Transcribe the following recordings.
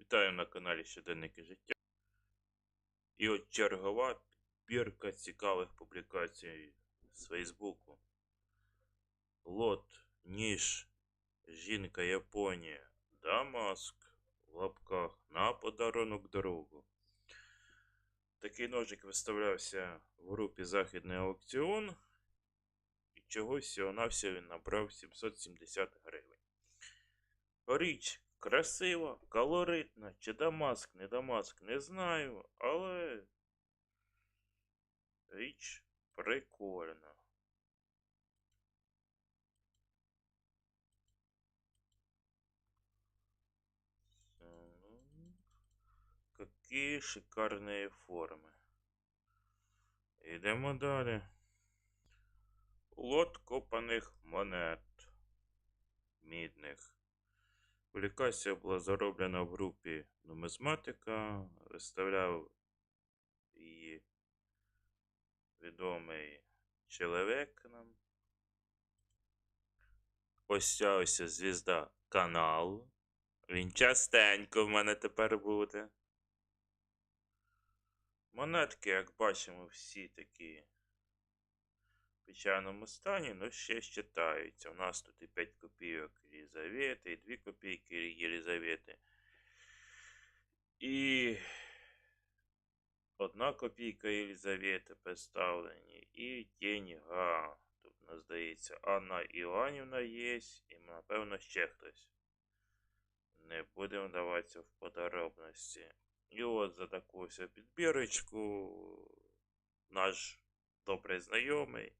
Вітаю на каналі Щоденники життя. І от чергова підбірка цікавих публікацій з Фейсбуку. Лот, ніж, жінка Японія, Дамаск в лапках на подарунок другу. Такий ножик виставлявся в групі Західний аукціон. І чогось всього навсього він набрав 770 гривень. Річ красива, колоритна, чи Дамаск, не Дамаск, не знаю, але річ прикольна. М, Какие шикарные форми. Йдемо далі. Лот копаних монет. Мідних. Публікація була зароблена в групі нумизматика. Виставляв її відомий чоловік нам. Ось ця ось звізда канал. Він частенько в мене тепер буде. Монетки, як бачимо, всі такі печальному стані, але ще читаються. У нас тут і 5 копійок Єлізавети, і 2 копійки Єлізавети. І одна копійка Єлізавети представлені, і деньга. Тут, здається, Анна Іванівна є, і, напевно, ще хтось. Не будемо даватися в подробності. І от за таку підбірочку наш добрий знайомий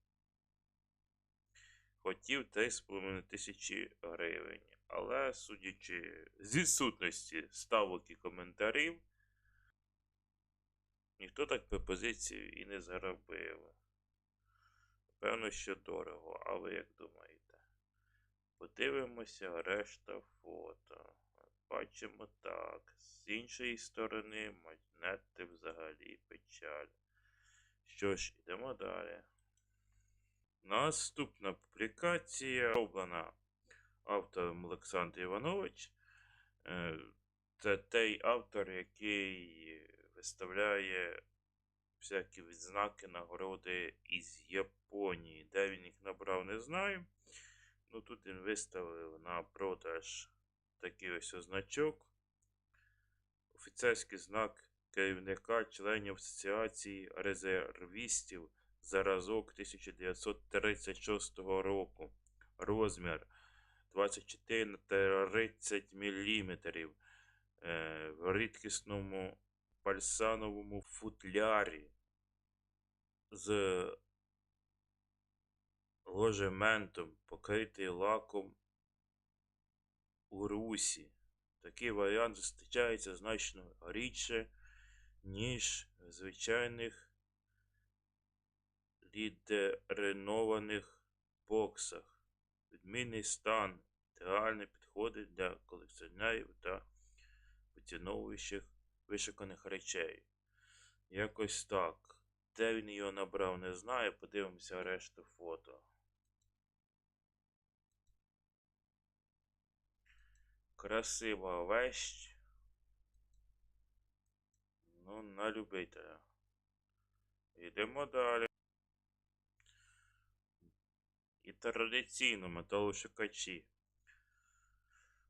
хотів 3,5 тисячі гривень. Але, судячи з відсутності ставок і коментарів, ніхто так пропозицію і не заробив. Певно, що дорого, а ви як думаєте? Подивимося решта фото. Бачимо так. З іншої сторони монети взагалі печаль. Що ж, йдемо далі. Наступна публікація роблена автором Олександр Іванович. Е, Це той автор, який виставляє всякі відзнаки нагороди із Японії. Де він їх набрав, не знаю. Ну тут він виставив на продаж такий ось значок. Офіцерський знак керівника членів Асоціації резервістів заразок 1936 року. Розмір 24 на 30 мм в рідкісному пальсановому футлярі з ложементом, покритий лаком у русі. Такий варіант зустрічається значно рідше, ніж в звичайних лідеринованих боксах. Відмінний стан ідеально підходить для колекціонерів та поціновуючих вишуканих речей. Якось так. Де він його набрав, не знаю. Подивимося решту фото. Красива вещь. Ну, на любителя. Йдемо далі. І традиційно металошукачі.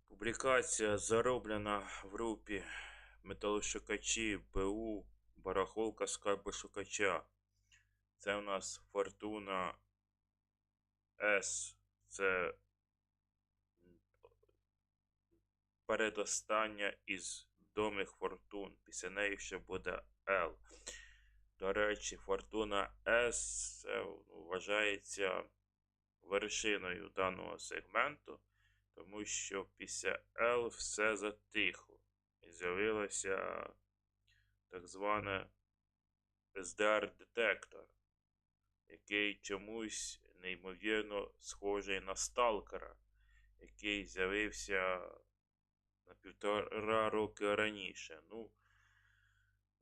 Публікація зароблена в групі металошукачі БУ Барахолка скарбошукача. Це у нас Фортуна С. Це передостання із домих фортун. Після неї ще буде L. До речі, Фортуна це вважається вершиною даного сегменту, тому що після L все затихло. І з'явилося так зване SDR-детектор, який чомусь неймовірно схожий на сталкера, який з'явився на півтора роки раніше. Ну,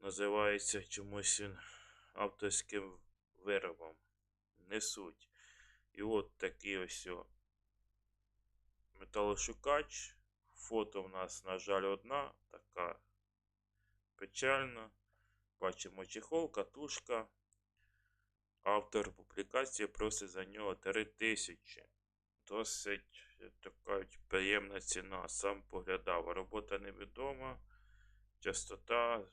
називається чомусь він авторським виробом. Не суть. І от такий ось металошукач Фото в нас, на жаль, одна така печальна. Бачимо чехол, катушка. Автор публікації просить за нього 3000. Досить кажуть, приємна ціна. Сам поглядав. Робота невідома. Частота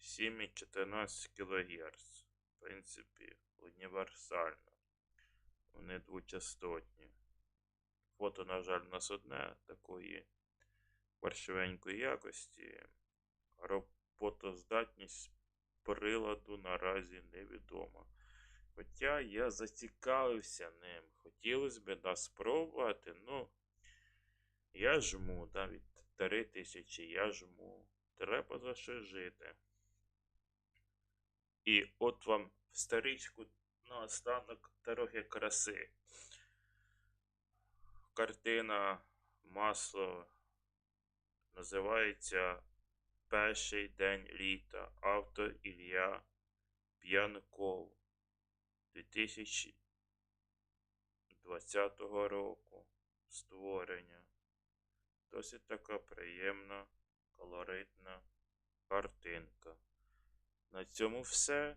7,14 кГц. В принципі, універсальна. Вони двочастотні. Фото, на жаль, у нас одне такої паршивенької якості. Роботоздатність приладу наразі невідома. Хоча я зацікавився ним. Хотілося б да, спробувати, ну я жму навіть 3 тисячі, я жму. Треба за що жити. І от вам в старичку на останок трохи краси. Картина масло називається Перший день літа. Автор Ілля П'янков 2020 року створення. Досить така приємна, колоритна картинка. На цьому все.